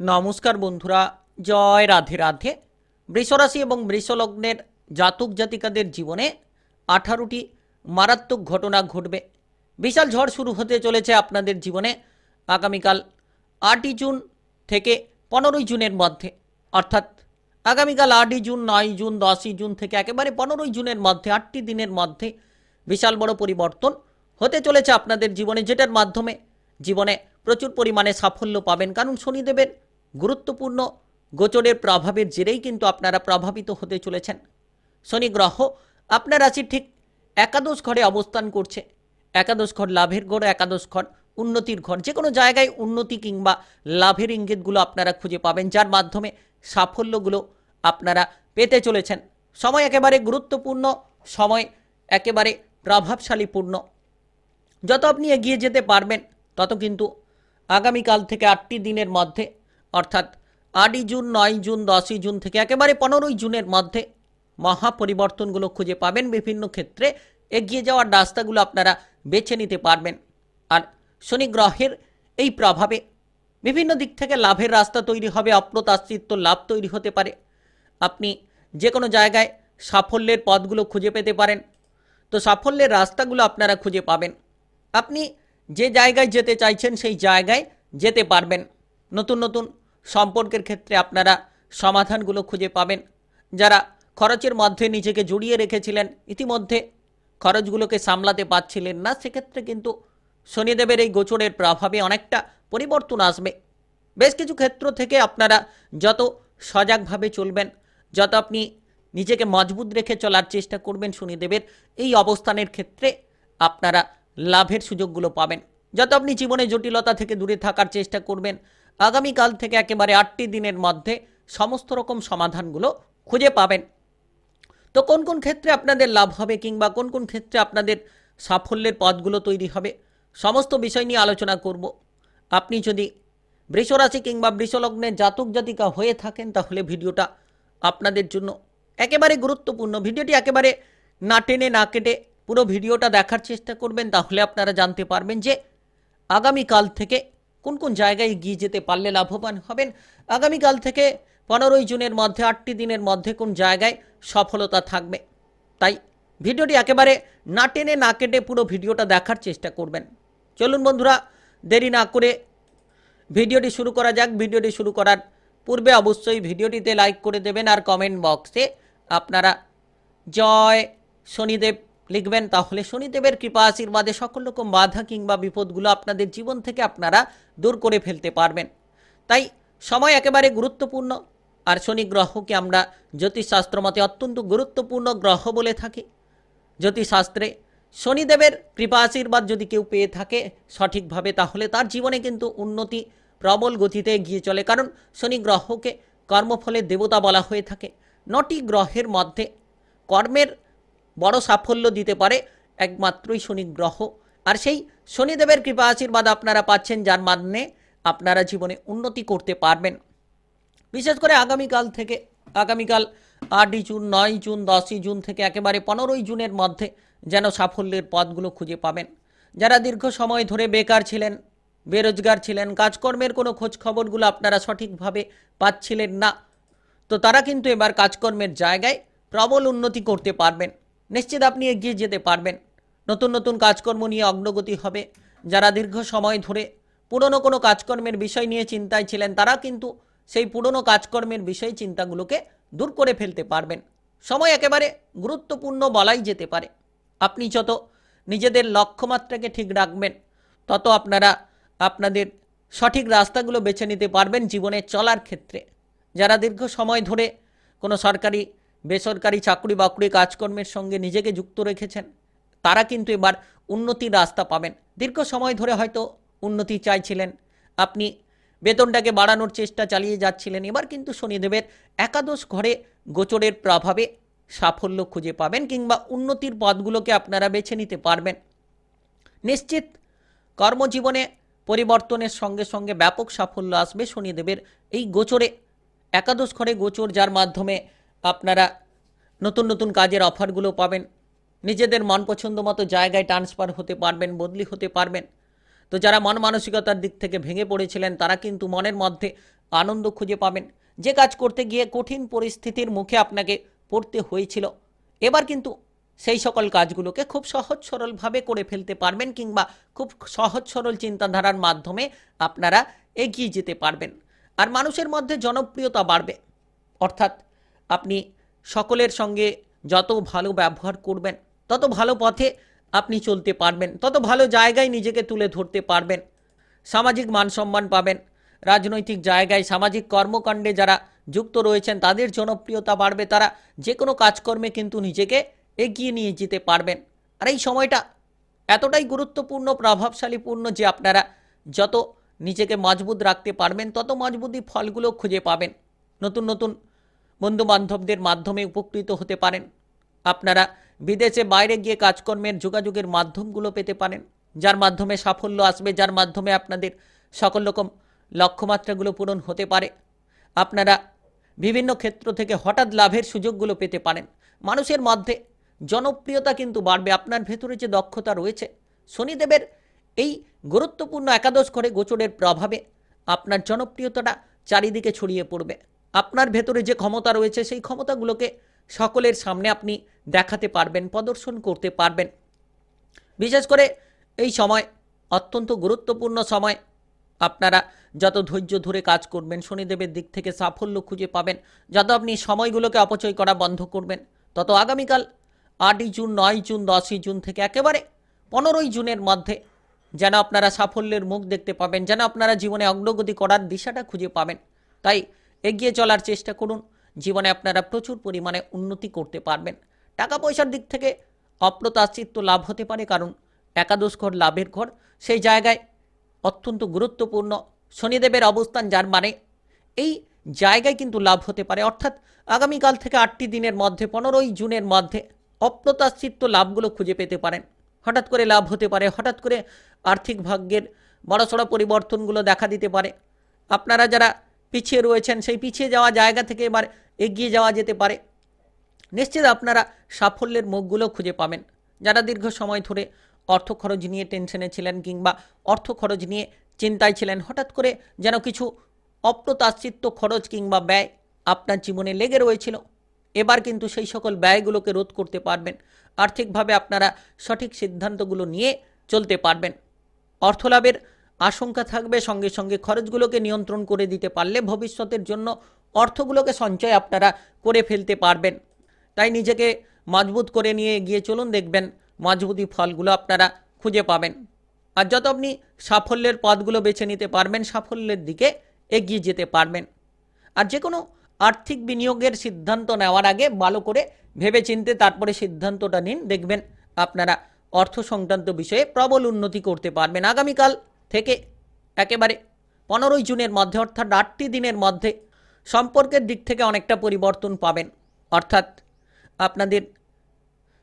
নমস্কার বন্ধুরা, জয় রাধে রাধে। বৃষরাশি এবং বৃষলগ্নের জাতক জাতিকাদের জীবনে আঠারোটি মারাত্মক ঘটনা ঘটবে। বিশাল ঝড় শুরু হতে চলেছে আপনাদের জীবনে আগামীকাল আটই জুন থেকে পনেরোই জুনের মধ্যে। অর্থাৎ আগামীকাল আটই জুন, নয় জুন, দশই জুন থেকে একেবারে পনেরোই জুনের মধ্যে, আটটি দিনের মধ্যে বিশাল বড় পরিবর্তন হতে চলেছে আপনাদের জীবনে, যেটার মাধ্যমে জীবনে প্রচুর পরিমাণে সাফল্য পাবেন। কারণ শনিদেবের গুরুত্বপূর্ণ গোচরের প্রভাবের জেরেই কিন্তু আপনারা প্রভাবিত হতে চলেছেন। শনি গ্রহ আপনার রাশির ঠিক একাদশ ঘরে অবস্থান করছে। একাদশ ঘর লাভের ঘর, একাদশ ঘর উন্নতির ঘর। যে কোনো জায়গায় উন্নতি কিংবা লাভের ইঙ্গিতগুলো আপনারা খুঁজে পাবেন, যার মাধ্যমে সাফল্যগুলো আপনারা পেতে চলেছেন। সময় একেবারে গুরুত্বপূর্ণ, সময় একেবারে প্রভাবশালীপূর্ণ। যত আপনি এগিয়ে যেতে পারবেন, তত কিন্তু আগামীকাল থেকে আটটি দিনের মধ্যে অর্থাৎ আটই জুন নয় জুন, দশই জুন থেকে একেবারে পনেরোই জুনের মধ্যে মহা পরিবর্তনগুলো খুঁজে পাবেন বিভিন্ন ক্ষেত্রে। এগিয়ে যাওয়ার রাস্তাগুলো আপনারা বেছে নিতে পারবেন। আর শনি গ্রহের এই প্রভাবে বিভিন্ন দিক থেকে লাভের রাস্তা তৈরি হবে, অপ্রত্যাশিত লাভ তৈরি হতে পারে। আপনি যে কোনো জায়গায় সাফল্যের পথগুলো খুঁজে পেতে পারেন। তো সাফল্যের রাস্তাগুলো আপনারা খুঁজে পাবেন। আপনি যে জায়গায় যেতে চাইছেন সেই জায়গায় যেতে পারবেন। নতুন নতুন সম্পর্কের ক্ষেত্রে আপনারা সমাধানগুলো খুঁজে পাবেন। যারা খরচের মধ্যে নিজেকে জড়িয়ে রেখেছিলেন, ইতিমধ্যে খরচগুলোকে সামলাতে পারছিলেন না, সেক্ষেত্রে কিন্তু শনিদেবের এই গোচরের প্রভাবে অনেকটা পরিবর্তন আসবে। বেশ কিছু ক্ষেত্র থেকে আপনারা যত সজাগভাবে চলবেন, যত আপনি নিজেকে মজবুত রেখে চলার চেষ্টা করবেন শনিদেবের, এই অবস্থানের ক্ষেত্রে আপনারা লাভের সুযোগগুলো পাবেন। যত আপনি জীবনে জটিলতা থেকে দূরে থাকার চেষ্টা করবেন আগামীকাল থেকে একেবারে আটটি দিনের মধ্যে সমস্ত রকম সমাধানগুলো খুঁজে পাবেন। তো কোন কোন ক্ষেত্রে আপনাদের লাভ হবে কিংবা কোন কোন ক্ষেত্রে আপনাদের সাফল্যের পথগুলো তৈরি হবে, সমস্ত বিষয় নিয়ে আলোচনা করব। আপনি যদি বৃষরাশি কিংবা বৃষলগ্নের জাতক জাতিকা হয়ে থাকেন, তাহলে ভিডিওটা আপনাদের জন্য একেবারে গুরুত্বপূর্ণ। ভিডিওটি একেবারে না টেনে না কেটে পুরো ভিডিওটা দেখার চেষ্টা করবেন, তাহলে আপনারা জানতে পারবেন যে আগামীকাল থেকে কোন কোন জায়গায় এগিয়ে যেতে পারলে লাভবান হবেন? আগামীকাল থেকে পনেরোই জুনের মধ্যে, আটটি দিনের মধ্যে কোন জায়গায় সফলতা থাকবে? তাই ভিডিওটি একেবারে না টেনে না কেটে পুরো ভিডিওটা দেখার চেষ্টা করবেন। চলুন বন্ধুরা, দেরি না করে ভিডিওটি শুরু করা যাক। ভিডিওটি শুরু করার পূর্বে অবশ্যই ভিডিওটিতে লাইক করে দেবেন আর কমেন্ট বক্সে আপনারা জয় শনিদেব লিখবেন, তাহলে শনিদেবের কৃপা আশীর্বাদে সকল রকম বাধা কিংবা বিপদগুলো আপনাদের জীবন থেকে আপনারা দূর করে ফেলতে পারবেন। তাই সময় একেবারে গুরুত্বপূর্ণ। আর শনি গ্রহকে আমরা জ্যোতিষশাস্ত্র মতে অত্যন্ত গুরুত্বপূর্ণ গ্রহ বলে থাকি। জ্যোতিষশাস্ত্রে শনিদেবের কৃপা আশীর্বাদ যদি কেউ পেয়ে থাকে সঠিকভাবে, তাহলে তার জীবনে কিন্তু উন্নতি প্রবল গতিতে এগিয়ে চলে। কারণ শনি গ্রহকে কর্মফলের দেবতা বলা হয়ে থাকে। নটি গ্রহের মধ্যে কর্মের বড় সাফল্য দিতে পারে একমাত্রই শনি গ্রহ। আর সেই শনিদেবের কৃপা আশীর্বাদ আপনারা পাচ্ছেন, যার মানে আপনারা জীবনে উন্নতি করতে পারবেন। বিশেষ করে আগামীকাল থেকে, আগামীকাল আটই জুন, নয় জুন দশই জুন থেকে একেবারে পনেরোই জুনের মধ্যে যেন সাফল্যের পথগুলো খুঁজে পাবেন। যারা দীর্ঘ সময় ধরে বেকার ছিলেন, বেরোজগার ছিলেন, কাজকর্মের কোনো খোঁজ খবরগুলো আপনারা সঠিকভাবে পাচ্ছিলেন না, তো তারা কিন্তু এবার কাজকর্মের জায়গায় প্রবল উন্নতি করতে পারবেন। নিশ্চিত আপনি এগিয়ে যেতে পারবেন। নতুন নতুন কাজকর্ম নিয়ে অগ্রগতি হবে। যারা দীর্ঘ সময় ধরে পুরনো কোনো কাজকর্মের বিষয় নিয়ে চিন্তায় ছিলেন, তারা কিন্তু সেই পুরনো কাজকর্মের বিষয় চিন্তাগুলোকে দূর করে ফেলতে পারবেন। সময় একেবারে গুরুত্বপূর্ণ বলাই যেতে পারে। আপনি যত নিজেদের লক্ষ্যমাত্রাকে ঠিক রাখবেন, তত আপনারা আপনাদের সঠিক রাস্তাগুলো বেছে নিতে পারবেন জীবনে চলার ক্ষেত্রে। যারা দীর্ঘ সময় ধরে কোনো সরকারি বেসরকারি চাকরি বাকরি কাজকর্মের সঙ্গে নিজেকে যুক্ত রেখেছেন। তারা কিন্তু এবার উন্নতির রাস্তা পাবেন। দীর্ঘ সময় ধরে হয়তো উন্নতি চাইছিলেন। আপনি বেতনটাকে বাড়ানোর চেষ্টা চালিয়ে যাচ্ছিলেন। এবার কিন্তু শনিদেবের একাদশ ঘরে গোচরের প্রভাবে সাফল্য খুঁজে পাবেন কিংবা উন্নতির পথগুলোকে আপনারা বেছে নিতে পারবেন। নিশ্চিত কর্মজীবনে পরিবর্তনের সঙ্গে সঙ্গে ব্যাপক সাফল্য আসবে শনিদেবের এই গোচরে। একাদশ ঘরে গোচর যার মাধ্যমে আপনারা নতুন নতুন কাজের অফারগুলো পাবেন। নিজেদের মন পছন্দ মতো জায়গায় ট্রান্সফার হতে পারবেন, বদলি হতে পারবেন। তো যারা মন মানসিকতার দিক থেকে ভেঙে পড়েছিলেন, তারা কিন্তু মনের মধ্যে আনন্দ খুঁজে পাবেন। যে কাজ করতে গিয়ে কঠিন পরিস্থিতির মুখে আপনাকে পড়তে হয়েছিল, এবার কিন্তু সেই সকল কাজগুলোকে খুব সহজ সরলভাবে করে ফেলতে পারবেন কিংবা খুব সহজ সরল চিন্তাধারার মাধ্যমে আপনারা এগিয়ে যেতে পারবেন। আর মানুষের মধ্যে জনপ্রিয়তা বাড়বে। অর্থাৎ আপনি সকলের সঙ্গে যত ভালো ব্যবহার করবেন, তত ভালো পথে আপনি চলতে পারবেন, তত ভালো জায়গায় নিজেকে তুলে ধরতে পারবেন, সামাজিক মান সম্মান পাবেন, রাজনৈতিক জায়গায় সামাজিক কর্মকাণ্ডে যারা যুক্ত রয়েছেন, তাদের জনপ্রিয়তা বাড়বে, তারা যে কোনো কাজকর্মে কিন্তু নিজেকে এগিয়ে নিয়ে যেতে পারবেন। আর এই সময়টা এতটাই গুরুত্বপূর্ণ, প্রভাবশালীপূর্ণ যে আপনারা যত নিজেকে মজবুত রাখতে পারবেন, তত মজবুতি ফলগুলো খুঁজে পাবেন। নতুন নতুন বন্ধু বান্ধবদের মাধ্যমে উপকৃত হতে পারেন। আপনারা বিদেশে বাইরে গিয়ে কাজকর্মের যোগাযোগের মাধ্যমগুলো পেতে পারেন, যার মাধ্যমে সাফল্য আসবে, যার মাধ্যমে আপনাদের সকল রকম লক্ষ্যমাত্রাগুলো পূরণ হতে পারে। আপনারা বিভিন্ন ক্ষেত্র থেকে হঠাৎ লাভের সুযোগগুলো পেতে পারেন। মানুষের মধ্যে জনপ্রিয়তা কিন্তু বাড়বে, আপনার ভেতরে যে দক্ষতা রয়েছে। শনিদেবের এই গুরুত্বপূর্ণ একাদশ ঘরে গোচরের প্রভাবে আপনার জনপ্রিয়তাটা চারিদিকে ছড়িয়ে পড়বে। আপনার ভেতরে যে ক্ষমতা রয়েছে, সেই ক্ষমতাগুলোকে সকলের সামনে আপনি দেখাতে পারবেন, প্রদর্শন করতে পারবেন। বিশেষ করে এই সময়, অত্যন্ত গুরুত্বপূর্ণ সময়, আপনারা যত ধৈর্য ধরে কাজ করবেন, শনিদেবের দিক থেকে সাফল্য খুঁজে পাবেন, যত আপনি সময়গুলোকে অপচয় করা বন্ধ করবেন, তত আগামীকাল আটই জুন নয় জুন, দশই জুন থেকে একেবারে পনেরোই জুনের মধ্যে যেন আপনারা সাফল্যের মুখ দেখতে পাবেন, যেন আপনারা জীবনে অগ্রগতি করার দিশাটা খুঁজে পাবেন। তাই এগিয়ে চলার চেষ্টা করুন। জীবনে আপনারা প্রচুর পরিমাণে উন্নতি করতে পারবেন। টাকা পয়সার দিক থেকে অপ্রত্যাশিত লাভ হতে পারে, কারণ একাদশ ঘর লাভের ঘর। সেই জায়গায় অত্যন্ত গুরুত্বপূর্ণ শনিদেবের অবস্থান, যার মানে এই জায়গায় কিন্তু লাভ হতে পারে। অর্থাৎ আগামীকাল থেকে আটটি দিনের মধ্যে, পনেরোই জুনের মধ্যে অপ্রত্যাশিত লাভগুলো খুঁজে পেতে পারেন। হঠাৎ করে লাভ হতে পারে, হঠাৎ করে আর্থিক ভাগ্যের বড়সড় পরিবর্তনগুলো দেখা দিতে পারে। আপনারা যারা পিছিয়ে রয়েছেন, সেই পিছিয়ে যাওয়া জায়গা থেকে এবার এগিয়ে যাওয়া যেতে পারে। নিশ্চিত আপনারা সাফল্যের মুখগুলো খুঁজে পাবেন। যারা দীর্ঘ সময় ধরে অর্থ খরচ নিয়ে টেনশনে ছিলেন কিংবা অর্থ খরচ নিয়ে চিন্তায় ছিলেন, হঠাৎ করে যেন কিছু অপ্রত্যাশিত খরচ কিংবা ব্যয় আপনার জীবনে লেগে রয়েছিল, এবার কিন্তু সেই সকল ব্যয়গুলোকে রোধ করতে পারবেন। আর্থিকভাবে আপনারা সঠিক সিদ্ধান্তগুলো নিয়ে চলতে পারবেন। অর্থলাভের আশঙ্কা থাকবে সঙ্গে সঙ্গে খরচগুলোকে নিয়ন্ত্রণ করে দিতে পারলে ভবিষ্যতের জন্য অর্থগুলোকে সঞ্চয় আপনারা করে ফেলতে পারবেন। তাই নিজেকে মজবুত করে নিয়ে এগিয়ে চলুন, দেখবেন মজবুতি ফলগুলো আপনারা খুঁজে পাবেন। আর যত আপনি সাফল্যের পথগুলো বেছে নিতে পারবেন, সাফল্যের দিকে এগিয়ে যেতে পারবেন। আর যে কোনো আর্থিক বিনিয়োগের সিদ্ধান্ত নেওয়ার আগে ভালো করে ভেবে চিনতে তারপরে সিদ্ধান্তটা নিন, দেখবেন আপনারা অর্থ সংক্রান্ত বিষয়ে প্রবল উন্নতি করতে পারবেন। আগামীকাল থেকে একেবারে পনেরোই জুনের মধ্যে অর্থাৎ আটটি দিনের মধ্যে সম্পর্কের দিক থেকে অনেকটা পরিবর্তন পাবেন। অর্থাৎ আপনাদের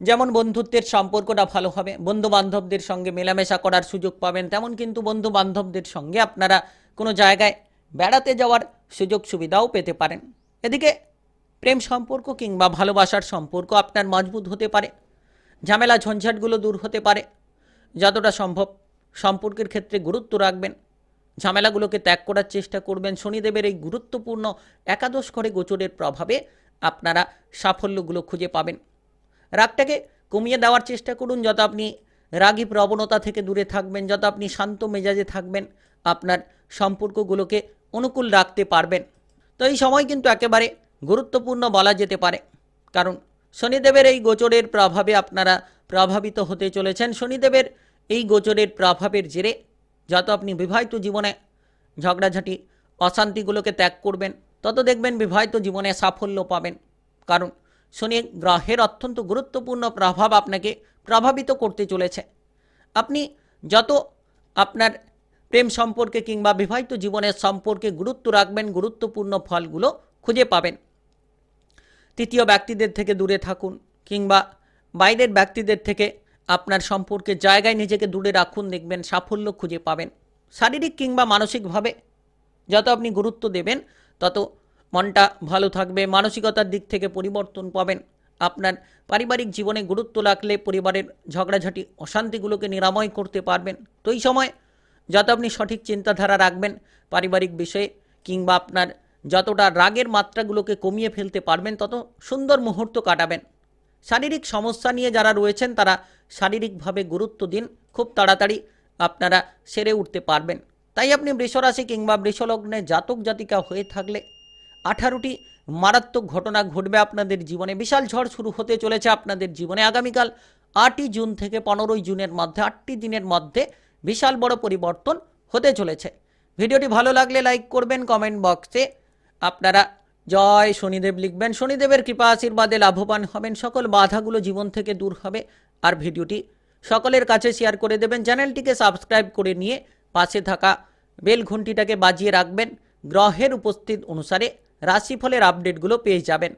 যেমন বন্ধুত্বের সম্পর্কটা ভালো হবে বন্ধু বান্ধবদের সঙ্গে মেলামেশা করার সুযোগ পাবেন, তেমন কিন্তু বন্ধু বান্ধবদের সঙ্গে আপনারা কোনো জায়গায় বেড়াতে যাওয়ার সুযোগ সুবিধাও পেতে পারেন। এদিকে প্রেম সম্পর্ক কিংবা ভালোবাসার সম্পর্ক আপনার মজবুত হতে পারে, ঝামেলা ঝঞ্ঝাটগুলো দূর হতে পারে, যতটা সম্ভব। সম্পর্কের ক্ষেত্রে গুরুত্ব রাখবেন। ঝামেলাগুলোকে ত্যাগ করার চেষ্টা করবেন। শনিদেবের এই গুরুত্বপূর্ণ একাদশ ঘরে গোচরের প্রভাবে আপনারা সাফল্যগুলো খুঁজে পাবেন। রাগটাকে কমিয়ে দেওয়ার চেষ্টা করুন। যত আপনি রাগী প্রবণতা থেকে দূরে থাকবেন, যত আপনি শান্ত মেজাজে থাকবেন, আপনার সম্পর্কগুলোকে অনুকূল রাখতে পারবেন। তো এই সময় কিন্তু একেবারে গুরুত্বপূর্ণ বলা যেতে পারে। কারণ শনিদেবের এই গোচরের প্রভাবে আপনারা প্রভাবিত হতে চলেছেন। শনিদেবের এই গোচরের প্রভাবের জেরে যত আপনি বিবাহিত জীবনে ঝগড়াঝাটি, অশান্তিগুলোকে ত্যাগ করবেন, তত দেখবেন বিবাহিত জীবনে সাফল্য পাবেন। কারণ শনি গ্রহের অত্যন্ত গুরুত্বপূর্ণ প্রভাব আপনাকে প্রভাবিত করতে চলেছে। আপনি যত আপনার প্রেম সম্পর্কে কিংবা বিবাহিত জীবনের সম্পর্কে গুরুত্ব রাখবেন, গুরুত্বপূর্ণ ফলগুলো খুঁজে পাবেন। তৃতীয় ব্যক্তিদের থেকে দূরে থাকুন কিংবা বাইরের ব্যক্তিদের থেকে আপনার সম্পর্কে জায়গায় নিজেকে দূরে রাখুন, দেখবেন সাফল্য খুঁজে পাবেন। শারীরিক কিংবা মানসিকভাবে যত আপনি গুরুত্ব দেবেন, তত মনটা ভালো থাকবে, মানসিকতার দিক থেকে পরিবর্তন পাবেন। আপনার পারিবারিক জীবনে গুরুত্ব রাখলে পরিবারের ঝগড়াঝাটি, অশান্তিগুলোকে নিরাময় করতে পারবেন। তো এই সময় যত আপনি সঠিক চিন্তাধারা রাখবেন, পারিবারিক বিষয়ে কিংবা আপনার যতটা রাগের মাত্রাগুলোকে কমিয়ে ফেলতে পারবেন, তত সুন্দর মুহূর্ত কাটাবেন। শারীরিক সমস্যা নিয়ে যারা রয়েছেন, তারা শারীরিকভাবে গুরুত্ব দিন। খুব তাড়াতাড়ি আপনারা সেরে উঠতে পারবেন। তাই আপনি বৃষরাশি কিংবা বৃষলগ্নে জাতক জাতিকা হয়ে থাকলে আঠারোটি মারাত্মক ঘটনা ঘটবে আপনাদের জীবনে। বিশাল ঝড় শুরু হতে চলেছে আপনাদের জীবনে। আগামীকাল আটই জুন থেকে পনেরোই জুনের মধ্যে, আটটি দিনের মধ্যে বিশাল বড় পরিবর্তন হতে চলেছে। ভিডিওটি ভালো লাগলে লাইক করবেন, কমেন্ট বক্সে আপনারা জয় শনিদেব লিখবেন। শনিদেবের কৃপা আশীর্বাদে লাভবান হবেন সকল বাধাগুলো জীবন থেকে দূর হবে। আর ভিডিওটি সকলের কাছে শেয়ার করে দেবেন। চ্যানেলটিকে সাবস্ক্রাইব করে নিয়ে পাশে থাকা বেল ঘন্টিটাকে বাজিয়ে রাখবেন। গ্রহের উপস্থিত অনুসারে রাশিফলের আপডেটগুলো পেয়ে যাবেন।